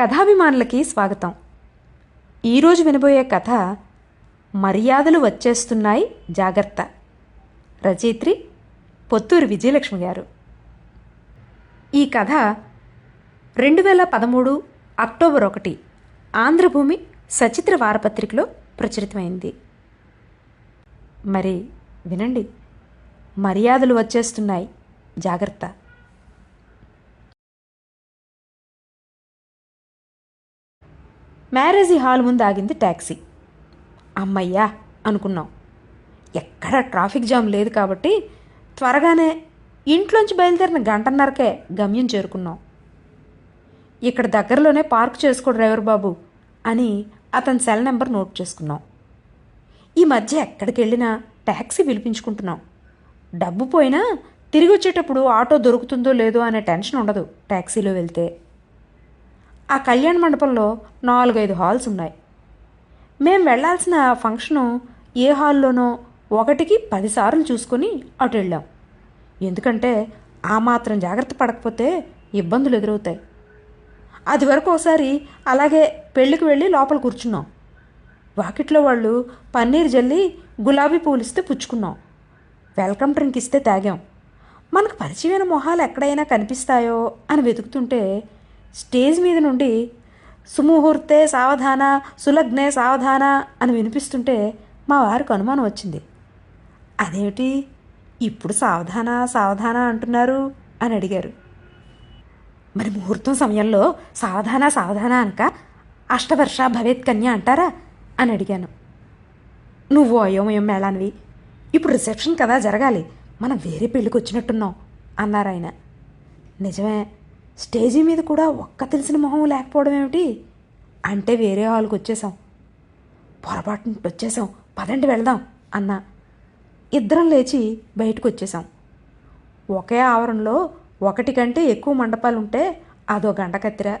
కథాభిమానులకి స్వాగతం. ఈరోజు వినబోయే కథ మర్యాదలు వచ్చేస్తున్నాయి జాగ్రత్త. రచయిత్రి పొత్తూరు విజయలక్ష్మి గారు. ఈ కథ రెండు వేల పదమూడు అక్టోబర్ ఒకటి ఆంధ్రభూమి సచిత్ర వారపత్రికలో ప్రచురితమైంది. మరి వినండి. మర్యాదలు వచ్చేస్తున్నాయి జాగ్రత్త. మ్యారేజీ హాల్ ముందు ఆగింది ట్యాక్సీ అమ్మయ్యా అనుకున్నాం. ఎక్కడ ట్రాఫిక్ జామ్ లేదు కాబట్టి త్వరగానే ఇంట్లోంచి బయలుదేరిన గంటన్నరకే గమ్యం చేరుకున్నాం. ఇక్కడ దగ్గరలోనే పార్క్ చేసుకో డ్రైవర్ బాబు అని అతని సెల్ నెంబర్ నోట్ చేసుకున్నాం. ఈ మధ్య ఎక్కడికి వెళ్ళినా ట్యాక్సీ పిలిపించుకుంటున్నాం డబ్బు పోయినా తిరిగి వచ్చేటప్పుడు ఆటో దొరుకుతుందో లేదో అనే టెన్షన్ ఉండదు ట్యాక్సీలో వెళ్తే. ఆ కళ్యాణ మండపంలో నాలుగైదు హాల్స్ ఉన్నాయి. మేము వెళ్ళాల్సిన ఫంక్షను ఏ హాల్లోనో ఒకటికి పదిసార్లు చూసుకొని అటు వెళ్ళాం. ఎందుకంటే ఆ మాత్రం జాగ్రత్త పడకపోతే ఇబ్బందులు ఎదురవుతాయి. అది వరకు ఒకసారి అలాగే పెళ్ళికి వెళ్ళి లోపల కూర్చున్నాం. వాకిట్లో వాళ్ళు పన్నీర్ జల్లి గులాబీ పూలు ఇస్తే పుచ్చుకున్నాం. వెల్కమ్ డ్రింక్ ఇస్తే తాగాం. మనకు పరిచయమైన మొహాలు ఎక్కడైనా కనిపిస్తాయో అని వెతుకుతుంటే స్టేజ్ మీద నుండి సుముహూర్తే సావధాన సులగ్నే సావధాన అని వినిపిస్తుంటే మా వారికి అనుమానం వచ్చింది. అదేమిటి? ఇప్పుడు సావధాన సావధాన అంటున్నారు అని అడిగారు. మరి ముహూర్తం సమయంలో సావధాన సావధాన అనక అష్టవర్ష భవేత్ కన్య అంటారా అని అడిగాను. నువ్వు అయోమయం మేళానివి. ఇప్పుడు రిసెప్షన్ కదా జరగాలి. మనం వేరే పెళ్ళికి వచ్చినట్టున్నాం అన్నారు ఆయన. నిజమే స్టేజీ మీద కూడా ఒక్క తెలిసిన మొహం లేకపోవడం ఏమిటి? అంటే వేరే హాల్కి వచ్చేసాం. పొరపాటున వచ్చేసాం. పదండి వెళదాం అన్న. ఇద్దరం లేచి బయటకు వచ్చేసాం. ఒకే ఆవరణలో ఒకటి కంటే ఎక్కువ మండపాలు ఉంటే అదో గంట కత్తిర.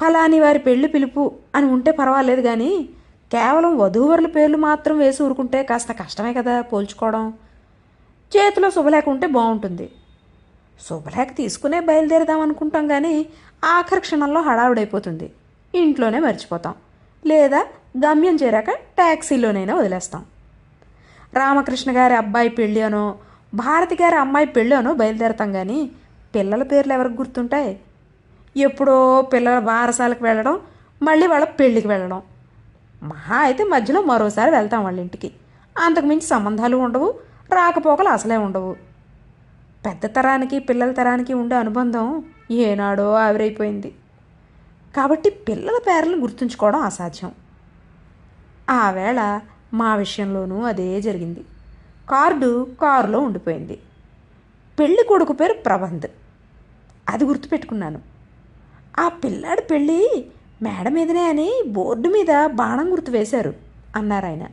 ఫలాని వారి పెళ్ళి పిలుపు అని ఉంటే పర్వాలేదు కానీ కేవలం వధూవరుల పేర్లు మాత్రం వేసి ఊరుకుంటే కాస్త కష్టమే కదా పోల్చుకోవడం. చేతిలో శుభలేఖ ఉంటే బాగుంటుంది. శుభలేఖ తీసుకునే బయలుదేరదాం అనుకుంటాం కానీ ఆఖరి క్షణంలో హడావుడైపోతుంది. ఇంట్లోనే మర్చిపోతాం. లేదా గమ్యం చేరాక ట్యాక్సీలోనైనా వదిలేస్తాం. రామకృష్ణ గారి అబ్బాయి పెళ్ళి అనో భారతి గారి అమ్మాయి పెళ్ళి అనో బయలుదేరతాం కానీ పిల్లల పేర్లు ఎవరికి గుర్తుంటాయి? ఎప్పుడో పిల్లల బారసాలకు వెళ్ళడం మళ్ళీ వాళ్ళ పెళ్ళికి వెళ్ళడం. మహా అయితే మధ్యలో మరోసారి వెళ్తాం వాళ్ళ ఇంటికి. అంతకుమించి సంబంధాలు ఉండవు రాకపోకలు అసలే ఉండవు. పెద్ద తరానికి పిల్లల తరానికి ఉండే అనుబంధం ఏనాడో ఆవిరైపోయింది. కాబట్టి పిల్లల పేర్లను గుర్తుంచుకోవడం అసాధ్యం. ఆ వేళ మా విషయంలోనూ అదే జరిగింది. కార్డు కారులో ఉండిపోయింది. పెళ్ళి కొడుకు పేరు ప్రబంధ్ అది గుర్తుపెట్టుకున్నాను. ఆ పిల్లాడి పెళ్ళి మేడ మీదనే అని బోర్డు మీద బాణం గుర్తు వేశారు అన్నారు ఆయన.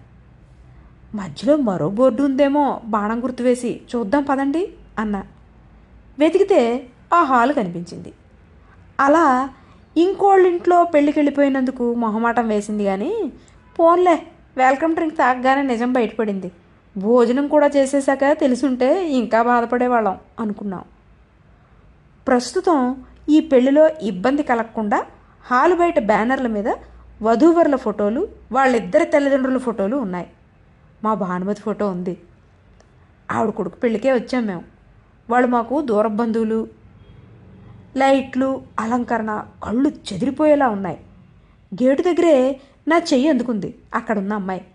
మధ్యలో మరో బోర్డు ఉందేమో బాణం గుర్తు వేసి చూద్దాం పదండి. అన్నా. వెతికితే ఆ హాల్ కనిపించింది. అలా ఇంకోళ్ళింట్లో పెళ్ళికి వెళ్ళిపోయినందుకు మొహమాటం వేసింది కానీ పోన్లే వెల్కమ్ డ్రింక్ తాగగానే నిజం బయటపడింది. భోజనం కూడా చేసేసాక తెలుసుంటే ఇంకా బాధపడేవాళ్ళం అనుకున్నాం. ప్రస్తుతం ఈ పెళ్ళిలో ఇబ్బంది కలగకుండా హాలు బయట బ్యానర్ల మీద వధూవరుల ఫోటోలు వాళ్ళిద్దరి తల్లిదండ్రుల ఫోటోలు ఉన్నాయి. మా భానుమతి ఫోటో ఉంది. ఆవిడ కొడుకు పెళ్ళికే వచ్చాం మేము. వాళ్ళు మాకు దూర బంధువులు లైట్లు అలంకరణ కళ్ళు చెదిరిపోయేలా ఉన్నాయి. గేటు దగ్గరే నా చెయ్యి అందుకుంది. అక్కడున్న అమ్మాయి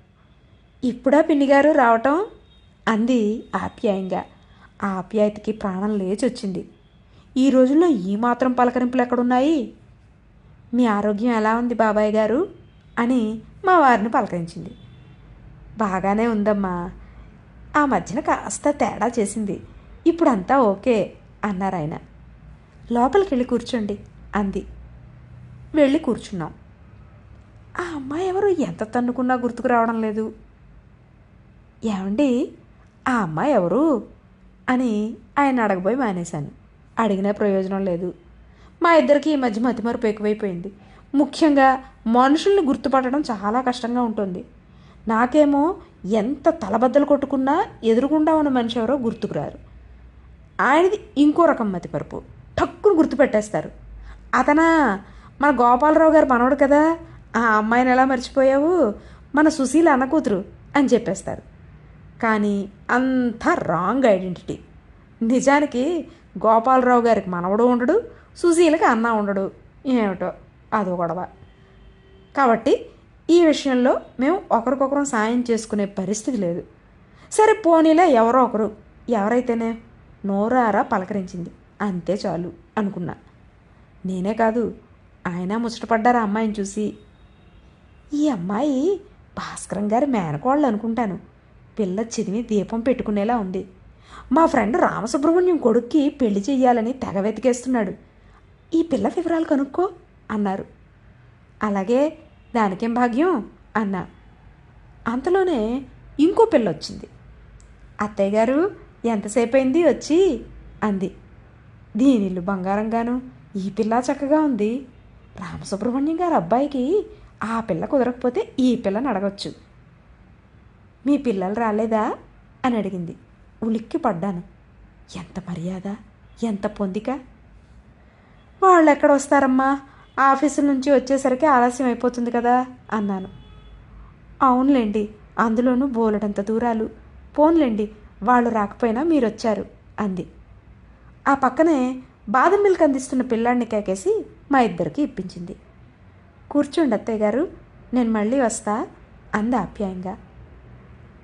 ఇప్పుడా పిన్నిగారు రావటం? అంది ఆప్యాయంగా. ఆ ఆప్యాయతకి ప్రాణం లేచి వచ్చింది ఈ రోజుల్లో ఈ మాత్రం పలకరింపులు ఎక్కడున్నాయి? మీ ఆరోగ్యం ఎలా ఉంది బాబాయ్ గారు? అని మా వారిని పలకరించింది. బాగానే ఉందమ్మా. ఆ మధ్యన కాస్త తేడా చేసింది. ఇప్పుడు అంతా ఓకే అన్నారు ఆయన. లోపలికి వెళ్ళి కూర్చోండి అంది. వెళ్ళి కూర్చున్నాం. ఆ అమ్మాయి ఎవరు ఎంత తన్నుకున్నా గుర్తుకు రావడం లేదు. ఏమండి ఆ అమ్మాయి ఎవరు? అని ఆయన అడగబోయి మానేశాను. అడిగినా ప్రయోజనం లేదు. మా ఇద్దరికి ఈ మధ్య మతిమరుపు ఎక్కువైపోయింది. ముఖ్యంగా మనుషుల్ని గుర్తుపట్టడం చాలా కష్టంగా ఉంటుంది. నాకేమో ఎంత తలబద్దలు కొట్టుకున్నా ఎదురుగుండా ఉన్న మనిషి ఎవరో గుర్తుకురారు ఆయనది ఇంకో రకం మతిపరుపు. టక్కును గుర్తుపెట్టేస్తారు. అతనా మన గోపాలరావు గారు మనవడు కదా ఆ అమ్మాయిని ఎలా మర్చిపోయావు? మన సుశీల అన్న కూతురు అని చెప్పేస్తారు. కానీ అంతా రాంగ్ ఐడెంటిటీ. నిజానికి గోపాలరావు గారికి మనవడు ఉండడు సుశీలకి అన్న ఉండడు. ఏమిటో అదో గొడవ. కాబట్టి ఈ విషయంలో మేము ఒకరికొకరం సాయం చేసుకునే పరిస్థితి లేదు. సరే పోనీలే ఎవరో ఒకరు. ఎవరైతేనే? నోరారా పలకరించింది. అంతే చాలు అనుకున్నా. నేనే కాదు ఆయన ముచ్చటపడ్డారు అమ్మాయిని చూసి. ఈ అమ్మాయి భాస్కరం గారి మేనకోళ్ళు అనుకుంటాను. పిల్ల చదివి దీపం పెట్టుకునేలా ఉంది. మా ఫ్రెండ్ రామసుబ్రహ్మణ్యం కొడుక్కి పెళ్ళి చెయ్యాలని తెగ వెతికేస్తున్నాడు. ఈ పిల్ల వివరాలు కనుక్కో అన్నారు. అలాగే దానికేం భాగ్యం అన్నా. అంతలోనే ఇంకో పిల్ల వచ్చింది. అత్తయ్య గారు ఎంతసేపు అయింది వచ్చి? అంది. దీనిల్లు బంగారంగాను ఈ పిల్ల చక్కగా ఉంది. రామసుబ్రహ్మణ్యం గారి అబ్బాయికి ఆ పిల్ల కుదరకపోతే ఈ పిల్లని అడగచ్చు. మీ పిల్లలు రాలేదా? అని అడిగింది. ఉలిక్కి పడ్డాను. ఎంత మర్యాద ఎంత పొందిక? వాళ్ళు ఎక్కడ వస్తారమ్మా ఆఫీసు నుంచి వచ్చేసరికి ఆలస్యం అయిపోతుంది కదా? అన్నాను. అవునులేండి అందులోనూ బోలెడంత దూరాలు. పోన్లేండి వాళ్ళు రాకపోయినా మీరు వచ్చారు అంది. ఆ పక్కనే బాదం మిల్క్ అందిస్తున్న పిల్లాడిని కేకేసి మా ఇద్దరికి ఇప్పించింది. కూర్చోండి అత్తయ్య గారు నేను మళ్ళీ వస్తా అంది ఆప్యాయంగా.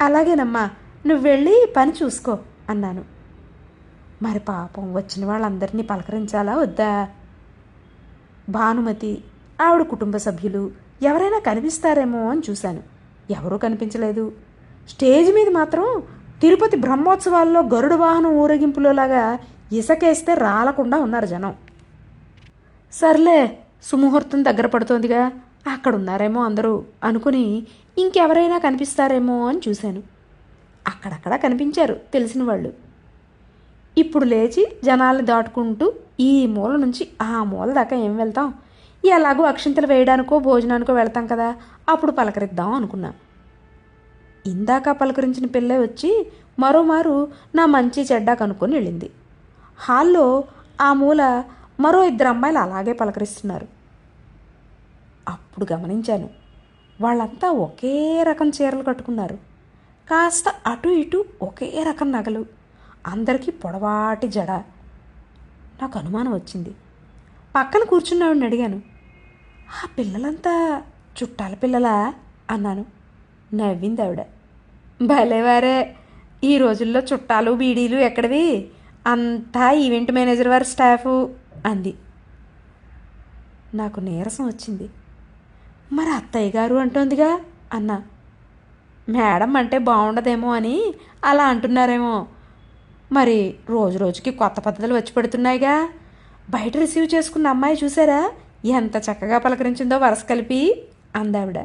అలాగేనమ్మా నువ్వు వెళ్ళి పని చూసుకో అన్నాను. మరి పాపం వచ్చిన వాళ్ళందరినీ పలకరించాలా వద్దా? భానుమతి ఆవిడ కుటుంబ సభ్యులు ఎవరైనా కనిపిస్తారేమో అని చూశాను. ఎవరూ కనిపించలేదు. స్టేజ్ మీద మాత్రం తిరుపతి బ్రహ్మోత్సవాల్లో గరుడ వాహనం ఊరేగింపులోలాగా ఇసకేస్తే రాలకుండా ఉన్నారు జనం. సర్లే సుముహూర్తం దగ్గర పడుతోందిగా. అక్కడ ఉన్నారేమో అందరూ అనుకుని ఇంకెవరైనా కనిపిస్తారేమో అని చూశాను. అక్కడక్కడ కనిపించారు తెలిసిన వాళ్ళు. ఇప్పుడు లేచి జనాల్ని దాటుకుంటూ ఈ మూల నుంచి ఆ మూల దాకా ఏం వెళ్తాం? ఎలాగో అక్షింతలు వేయడానికో భోజనానికో వెళ్తాం కదా. అప్పుడు పలకరిద్దాం అనుకున్నాం. ఇందాక పలకరించిన పిల్లే వచ్చి మరోమారు నా మంచి చెడ్డ కనుక్కొని వెళ్ళింది. హాల్లో ఆ మూల మరో ఇద్దరు అమ్మాయిలు అలాగే పలకరిస్తున్నారు. అప్పుడు గమనించాను వాళ్ళంతా ఒకే రకం చీరలు కట్టుకున్నారు. కాస్త అటు ఇటు ఒకే రకం నగలు అందరికీ పొడవాటి జడ. నాకు అనుమానం వచ్చింది. పక్కన కూర్చున్నావిని అడిగాను. ఆ పిల్లలంతా చుట్టాల పిల్లలా? అన్నాను. నవ్వింది ఆవిడ. భలేవారే ఈ రోజుల్లో చుట్టాలు బీడీలు ఎక్కడివి? అంతా ఈవెంట్ మేనేజర్ వారి స్టాఫు అంది. నాకు నీరసం వచ్చింది. మరి అత్తయ్య గారు అంటోందిగా? అన్నా. మేడం అంటే బాగుండదేమో అని అలా అంటున్నారేమో. మరి రోజు రోజుకి కొత్త పద్ధతులు వచ్చి పెడుతున్నాయిగా. బయట రిసీవ్ చేసుకున్న అమ్మాయి చూసారా? ఎంత చక్కగా పలకరించిందో వరస కలిపి అందావిడ.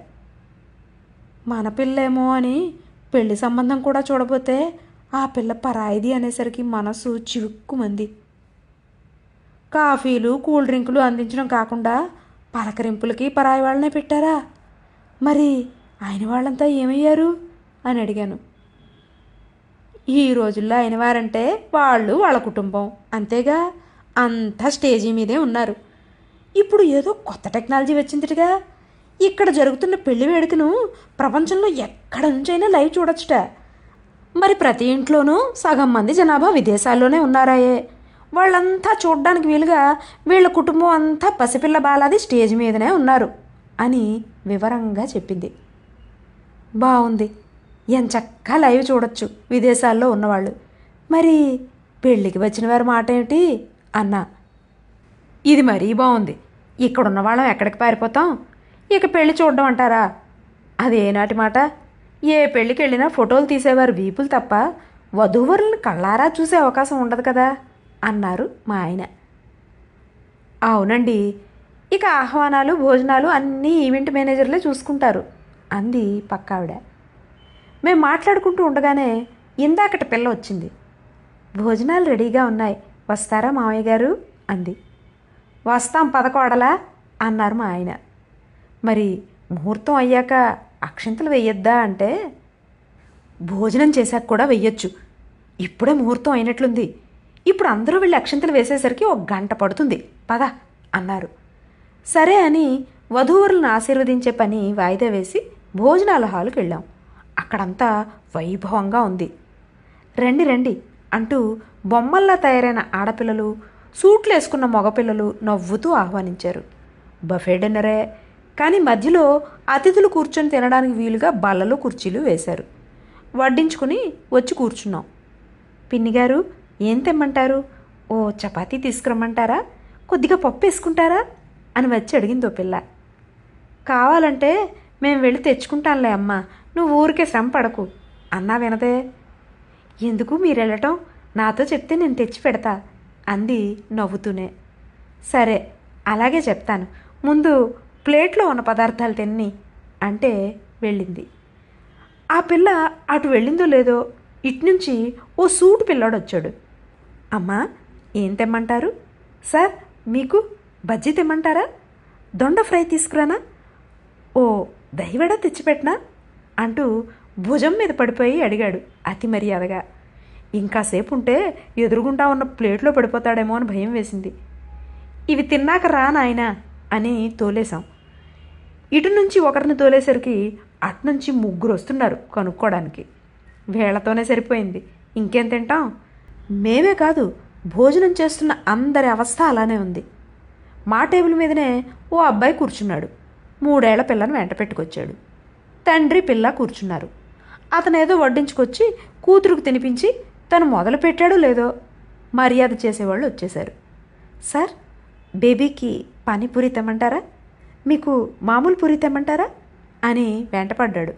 మన పిల్లేమో అని పెళ్ళి సంబంధం కూడా చూడబోతే ఆ పిల్ల పరాయిది అనేసరికి మనసు చివుక్కుమంది. కాఫీలు కూల్ డ్రింకులు అందించడం కాకుండా పలకరింపులకి పరాయి వాళ్ళనే పెట్టారా? మరి ఆయన వాళ్ళంతా ఏమయ్యారు? అని అడిగాను. ఈ రోజుల్లో అయిన వారంటే వాళ్ళు వాళ్ళ కుటుంబం. అంతేగా అంతా స్టేజీ మీదే ఉన్నారు. ఇప్పుడు ఏదో కొత్త టెక్నాలజీ వచ్చిందిగా ఇక్కడ జరుగుతున్న పెళ్ళి వేడుకను ప్రపంచంలో ఎక్కడ నుంచైనా లైవ్ చూడొచ్చుట. మరి ప్రతి ఇంట్లోనూ సగం మంది జనాభా విదేశాల్లోనే ఉన్నారాయే. వాళ్ళంతా చూడడానికి వీలుగా వీళ్ళ కుటుంబం అంతా పసిపిల్ల బాలాది స్టేజ్ మీదనే ఉన్నారు అని వివరంగా చెప్పింది. బాగుంది ఎంచక్కా లైవ్ చూడొచ్చు విదేశాల్లో ఉన్నవాళ్ళు. మరి పెళ్ళికి వచ్చిన వారి మాట ఏమిటి? అన్నా. ఇది మరీ బాగుంది ఇక్కడున్న వాళ్ళం ఎక్కడికి పారిపోతాం? ఇక పెళ్ళి చూడడం అంటారా? అదేనాటి మాట? ఏ పెళ్ళికి వెళ్ళినా ఫోటోలు తీసేవారు వీపులు తప్ప వధూవరులను కళ్ళారా చూసే అవకాశం ఉండదు కదా? అన్నారు మా ఆయన. అవునండి. ఇక ఆహ్వానాలు భోజనాలు అన్నీ ఈవెంట్ మేనేజర్లే చూసుకుంటారు అంది పక్కావిడ. మేము మాట్లాడుకుంటూ ఉండగానే ఇందాకటి పిల్ల వచ్చింది. భోజనాలు రెడీగా ఉన్నాయి. వస్తారా మావయ్య గారు? అంది. వస్తాం పదకోడలా? అన్నారు మా ఆయన. మరి ముహూర్తం అయ్యాక అక్షంతలు వెయ్యొద్దా అంటే? భోజనం చేశాక కూడా వెయ్యొచ్చు ఇప్పుడే ముహూర్తం అయినట్లుంది. ఇప్పుడు అందరూ వెళ్ళి అక్షింతలు వేసేసరికి ఒక గంట పడుతుంది. పద అన్నారు. సరే అని వధూవరులను ఆశీర్వదించే పని వాయిదా వేసి భోజనాల హాలుకి వెళ్ళాం. అక్కడంతా వైభవంగా ఉంది. రండి రండి అంటూ బొమ్మల్లా తయారైన ఆడపిల్లలు సూట్లు వేసుకున్న మగపిల్లలు నవ్వుతూ ఆహ్వానించారు. బఫే డిన్నరే కానీ మధ్యలో అతిథులు కూర్చొని తినడానికి వీలుగా బల్లలు కుర్చీలు వేశారు. వడ్డించుకుని వచ్చి కూర్చున్నాం. పిన్నిగారు ఏం తెమ్మంటారు? ఓ చపాతీ తీసుకురమ్మంటారా? కొద్దిగా పప్పు వేసుకుంటారా? అని వచ్చి అడిగింది ఓ పిల్ల. కావాలంటే మేము వెళ్ళి తెచ్చుకుంటాంలే అమ్మ నువ్వు ఊరికే శ్రమ పడకు. అన్నా వినదే. ఎందుకు మీరు వెళ్ళటం? నాతో చెప్తే నేను తెచ్చి పెడతా అంది నవ్వుతూనే. సరే అలాగే చెప్తాను. ముందు ప్లేట్లో ఉన్న పదార్థాలు తిన్ని అంటే వెళ్ళింది. ఆ పిల్ల అటు వెళ్ళిందో లేదో ఇట్నుంచి ఓ సూటు పిల్లాడు వచ్చాడు. అమ్మా ఏం తెమ్మంటారు? సార్ మీకు బజ్జీ తెమ్మంటారా? దొండ ఫ్రై తీసుకురానా? ఓ దహివడ తెచ్చిపెట్టినా? అంటూ భుజం మీద పడిపోయి అడిగాడు అతి మర్యాదగా. ఇంకాసేపు ఉంటే ఎదురుగుండా ఉన్న ప్లేట్లో పడిపోతాడేమో అని భయం వేసింది. ఇవి తిన్నాక రా నాయనా అని తోలేశాం. ఇటు నుంచి ఒకరిని తోలేసరికి అటు నుంచి ముగ్గురు వస్తున్నారు కనుక్కోవడానికి వేళతోనే సరిపోయింది. ఇంకేం తింటాం? మేమే కాదు భోజనం చేస్తున్న అందరి అవస్థ అలానే ఉంది. మా టేబుల్ మీదనే ఓ అబ్బాయి కూర్చున్నాడు. మూడేళ్ళ పిల్లను వెంట పెట్టుకొచ్చాడు. తండ్రి పిల్ల కూర్చున్నారు. అతనేదో వడ్డించుకొచ్చి కూతురుకు తినిపించి తను మొదలు పెట్టాడో లేదో మర్యాద చేసేవాళ్ళు వచ్చేశారు. సార్ బేబీకి పానీపూరి తెమ్మంటారా? మీకు మామూలు పూరి తెమ్మంటారా? అని వెంటపడ్డాడు.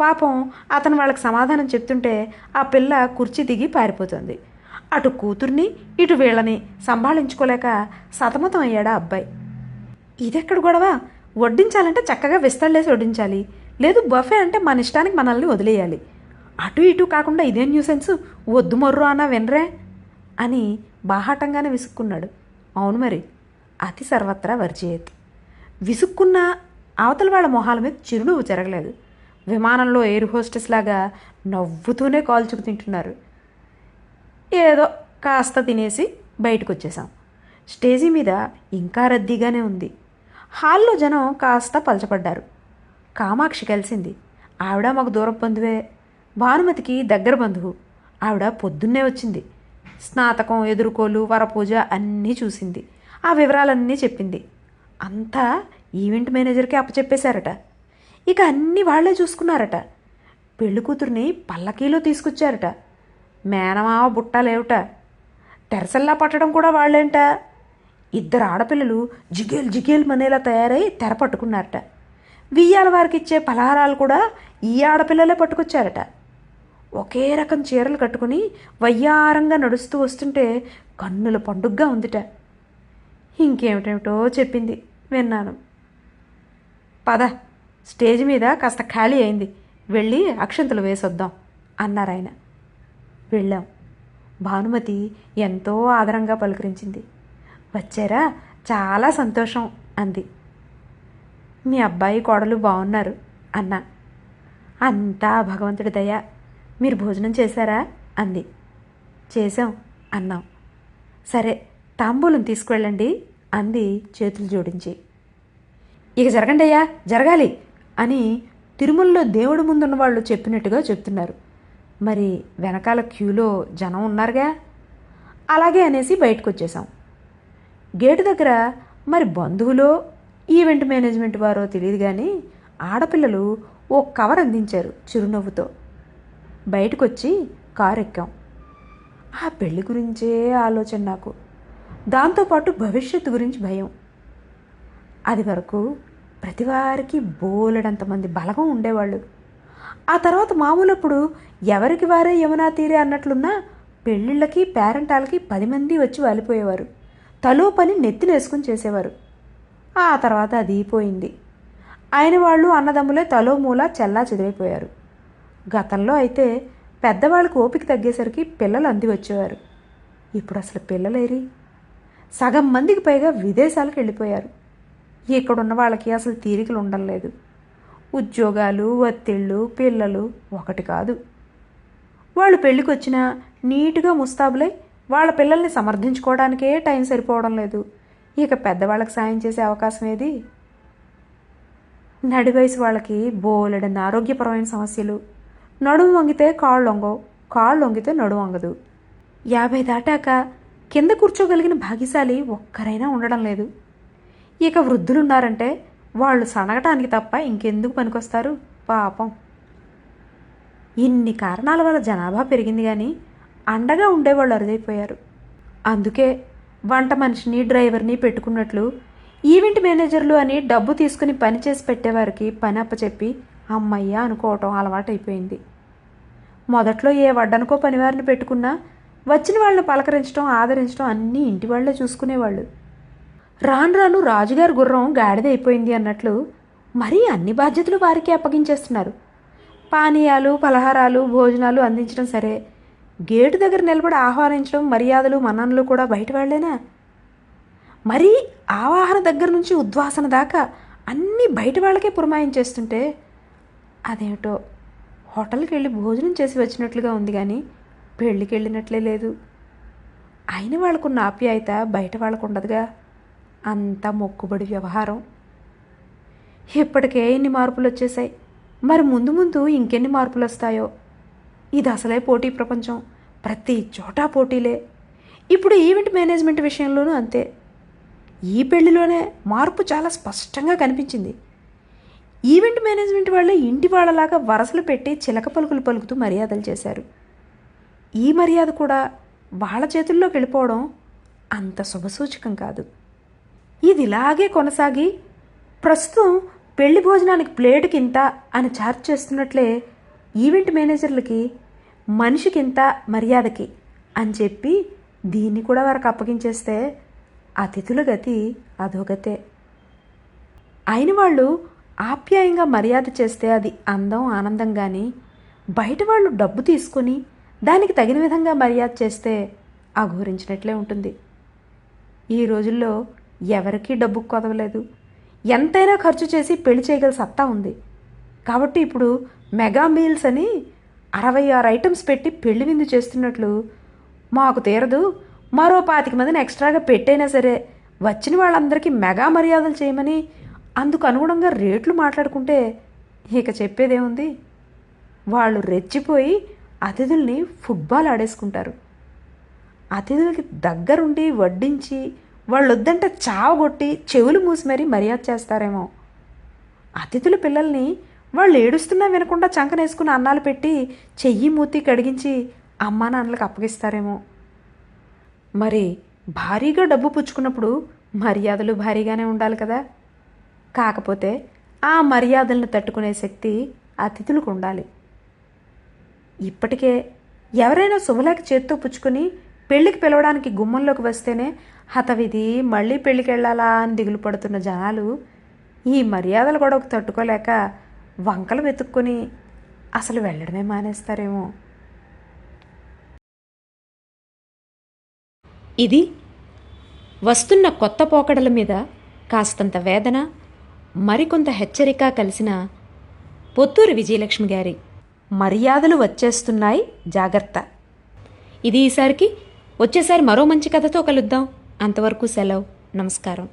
పాపం అతను వాళ్ళకి సమాధానం చెప్తుంటే ఆ పిల్ల కుర్చీ దిగి పారిపోతుంది. అటు కూతుర్ని ఇటు వీళ్ళని సంభాళించుకోలేక సతమతం అయ్యాడా అబ్బాయి. ఇదెక్కడ గొడవ? వడ్డించాలంటే చక్కగా విస్తళ్ళేసి వడ్డించాలి. లేదు బఫే అంటే మన ఇష్టానికి మనల్ని వదిలేయాలి. అటు ఇటు కాకుండా ఇదే న్యూసెన్స్ వద్దు మొర్రు అన్నా వినరే? అని బాహాటంగానే విసుక్కున్నాడు. అవును మరి అతి సర్వత్రా వర్జయేత్. విసుక్కున్న అవతల వాళ్ళ మొహాల మీద చిరునవ్వు జరగలేదు. విమానంలో ఎయిర్ హోస్టెస్ లాగా నవ్వుతూనే కాల్చుకు తింటున్నారు. ఏదో కాస్త తినేసి బయటకు వచ్చేసాం స్టేజీ మీద ఇంకా రద్దీగానే ఉంది. హాల్లో జనం కాస్త పలచపడ్డారు కామాక్షి కలిసింది. ఆవిడ మాకు దూరం బంధువే. భానుమతికి దగ్గర బంధువు. ఆవిడ పొద్దున్నే వచ్చింది. స్నాతకం ఎదుర్కోలు వరపూజ అన్నీ చూసింది. ఆ వివరాలన్నీ చెప్పింది. అంతా ఈవెంట్ మేనేజర్కి అప్పచెప్పేశారట. ఇక అన్నీ వాళ్ళే చూసుకున్నారట. పెళ్ళి కూతుర్ని పల్లకీలో తీసుకొచ్చారట. మేనమావ బుట్టలేవుట తెరసల్లా పట్టడం కూడా వాళ్ళేంట ఇద్దరు ఆడపిల్లలు జిగేల్ జిగేల్ మనేలా తయారై తెర పట్టుకున్నారట. వియ్యాల వారికి ఇచ్చే పలహారాలు కూడా ఈ ఆడపిల్లలే పట్టుకొచ్చారట. ఒకే రకం చీరలు కట్టుకుని వయ్యారంగా నడుస్తూ వస్తుంటే కన్నుల పండుగగా ఉందిట. ఇంకేమిటేమిటో చెప్పింది. విన్నాను. పద స్టేజ్ మీద కాస్త ఖాళీ అయింది. వెళ్ళి అక్షంతలు వేసొద్దాం అన్నారాయన వెళ్ళాం. భానుమతి ఎంతో ఆదరంగా పలకరించింది. వచ్చారా? చాలా సంతోషం అంది. మీ అబ్బాయి కోడలు బాగున్నారు అన్నా. అంతా భగవంతుడి దయ. మీరు భోజనం చేశారా? అంది. చేశాం అన్నాం. సరే తాంబూలం తీసుకువెళ్ళండి. అంది చేతులు జోడించి. ఇక జరగండి అయ్యా జరగాలి అని తిరుమలలో దేవుడి ముందున్న వాళ్ళు చెప్పినట్టుగా చెప్తున్నారు. మరి వెనకాల క్యూలో జనం ఉన్నారుగా? అలాగే అనేసి బయటకు వచ్చేసాం గేటు దగ్గర మరి బంధువులో ఈవెంట్ మేనేజ్మెంట్ వారో తెలియదు కానీ ఆడపిల్లలు ఓ కవర్ అందించారు చిరునవ్వుతో. బయటకు వచ్చి కారు ఎక్కాం ఆ పెళ్ళి గురించే ఆలోచన నాకు. దాంతోపాటు భవిష్యత్తు గురించి భయం. అది వరకు ప్రతివారికి బోలెడంతమంది బలగం ఉండేవాళ్ళు. ఆ తర్వాత మామూలప్పుడు ఎవరికి వారే యమునా తీరే అన్నట్లున్నా పెళ్ళిళ్ళకి పేరెంటాలకి పది మంది వచ్చి వాలిపోయేవారు. తలో పని నెత్తినేసుకుని చేసేవారు. ఆ తర్వాత అది పోయింది. ఆయన వాళ్ళు అన్నదమ్ములే తలో మూల చెల్లా చెదిరైపోయారు. గతంలో అయితే పెద్దవాళ్ళకు ఓపిక తగ్గేసరికి పిల్లలు అంది వచ్చేవారు. ఇప్పుడు అసలు పిల్లలేరి? సగం మందికి పైగా విదేశాలకు వెళ్ళిపోయారు. ఇక్కడున్న వాళ్ళకి అసలు తీరికలు ఉండడం లేదు ఉద్యోగాలు ఒత్తిళ్ళు పిల్లలు ఒకటి కాదు. వాళ్ళు పెళ్ళికి వచ్చినా నీట్గా ముస్తాబులై వాళ్ళ పిల్లల్ని సమర్థించుకోవడానికే టైం సరిపోవడం లేదు. ఇక పెద్దవాళ్ళకి సాయం చేసే అవకాశం ఏది? నడి వయసు వాళ్ళకి బోలెడన్న ఆరోగ్యపరమైన సమస్యలు. నడుము వంగితే కాళ్ళు వంగవు కాళ్ళు వంగితే నడుము వంగదు. యాభై దాటాక కింద కూర్చోగలిగిన భాగ్యశాలి ఒక్కరైనా ఉండడం లేదు. ఇక వృద్ధులున్నారంటే వాళ్ళు సనగటానికి తప్ప ఇంకెందుకు పనికొస్తారు? పాపం. ఇన్ని కారణాల వల్ల జనాభా పెరిగింది కానీ అండగా ఉండేవాళ్ళు అరుదైపోయారు. అందుకే వంట మనిషిని డ్రైవర్ని పెట్టుకున్నట్లు ఈవెంట్ మేనేజర్లు అని డబ్బు తీసుకుని పని చేసి పెట్టేవారికి పని అప్పచెప్పి అమ్మయ్య అనుకోవటం అలవాటైపోయింది. మొదట్లో ఏ వడ్డనుకో పనివారిని పెట్టుకున్నా వచ్చిన వాళ్ళని పలకరించడం ఆదరించడం అన్నీ ఇంటి వాళ్ళే చూసుకునేవాళ్ళు. రాను రాను రాజుగారి గుర్రం గాడిదైపోయింది అన్నట్లు మరీ అన్ని బాధ్యతలు వారికి అప్పగించేస్తున్నారు. పానీయాలు పలహారాలు భోజనాలు అందించడం సరే. గేటు దగ్గర నిలబడి ఆహ్వానించడం మర్యాదలు మన్ననలు కూడా బయట వాళ్ళేనా? మరీ ఆవాహన దగ్గర నుంచి ఉద్వాసన దాకా అన్నీ బయట వాళ్ళకే పురమాయించేస్తుంటే అదేమిటో హోటల్కి వెళ్ళి భోజనం చేసి వచ్చినట్లుగా ఉంది కానీ పెళ్ళికి వెళ్ళినట్లే లేదు. అయిన వాళ్ళకున్న ఆప్యాయత బయట వాళ్ళకు ఉండదుగా అంత మొక్కుబడి వ్యవహారం. ఇప్పటికే ఎన్ని మార్పులు వచ్చేసాయి మరి ముందు ముందు ఇంకెన్ని మార్పులు వస్తాయో ఇది అసలే పోటీ ప్రపంచం. ప్రతి చోటా పోటీలే. ఇప్పుడు ఈవెంట్ మేనేజ్మెంట్ విషయంలోనూ అంతే. ఈ పెళ్ళిలోనే మార్పు చాలా స్పష్టంగా కనిపించింది. ఈవెంట్ మేనేజ్మెంట్ వాళ్ళే ఇంటి వాళ్ళలాగా వరసలు పెట్టి చిలక పలుకులు పలుకుతూ మర్యాదలు చేశారు. ఈ మర్యాద కూడా వాళ్ళ చేతుల్లోకి వెళ్ళిపోవడం అంత శుభసూచకం కాదు. ఇది ఇలాగే కొనసాగి ప్రస్తుతం పెళ్ళి భోజనానికి ప్లేటుకి ఇంత అని ఛార్జ్ చేస్తున్నట్లే ఈవెంట్ మేనేజర్లకి మనిషికి ఇంత మర్యాదకి అని చెప్పి దీన్ని కూడా వారికి అప్పగించేస్తే అతిథుల గతి అధోగతే. అయిన వాళ్ళు ఆప్యాయంగా మర్యాద చేస్తే అది అందం ఆనందం కానీ బయట వాళ్ళు డబ్బు తీసుకొని దానికి తగిన విధంగా మర్యాద చేస్తే అఘోరించినట్లే ఉంటుంది. ఈ రోజుల్లో ఎవరికీ డబ్బు కొదవలేదు. ఎంతైనా ఖర్చు చేసి పెళ్ళి చేయగల సత్తా ఉంది. కాబట్టి ఇప్పుడు మెగా మీల్స్ అని అరవై ఆరు ఐటమ్స్ పెట్టి పెళ్ళి విందు చేస్తున్నట్లు మాకు తీరదు. మరో పాతిక మందిని ఎక్స్ట్రాగా పెట్టైనా సరే వచ్చిన వాళ్ళందరికీ మెగా మర్యాదలు చేయమని అందుకు అనుగుణంగా రేట్లు మాట్లాడుకుంటే ఇక చెప్పేదేముంది? వాళ్ళు రెచ్చిపోయి అతిథుల్ని ఫుట్బాల్ ఆడేసుకుంటారు. అతిథులకి దగ్గరుండి వడ్డించి వాళ్ళు వద్దంటే చావగొట్టి చెవులు మూసి మరీ మర్యాద చేస్తారేమో. అతిథుల పిల్లల్ని వాళ్ళు ఏడుస్తున్నా వినకుండా చంకనేసుకుని అన్నాలు పెట్టి చెయ్యి మూతి కడిగించి అమ్మా నాన్నలకు అప్పగిస్తారేమో. మరి భారీగా డబ్బు పుచ్చుకున్నప్పుడు మర్యాదలు భారీగానే ఉండాలి కదా. కాకపోతే ఆ మర్యాదలను తట్టుకునే శక్తి అతిథులకు ఉండాలి. ఇప్పటికే ఎవరైనా శుభలేఖ చేత్తో పుచ్చుకొని పెళ్ళికి పిలవడానికి గుమ్మంలోకి వస్తేనే హతవిధి మళ్ళీ పెళ్ళికి వెళ్ళాలా అని దిగులు పడుతున్న జనాలు ఈ మర్యాదలు గొడవకు తట్టుకోలేక వంకలు వెతుక్కొని అసలు వెళ్ళడమే మానేస్తారేమో. ఇది వస్తున్న కొత్త పోకడల మీద కాస్తంత వేదన మరికొంత హెచ్చరిక కలిసిన పొత్తూరు విజయలక్ష్మి గారి మర్యాదలు వచ్చేస్తున్నాయి. జాగ్రత్త. ఇది ఈసారికి వచ్చేసారి మరో మంచి కథతో కలుద్దాం. అంతవరకు సెలవు. నమస్కారం.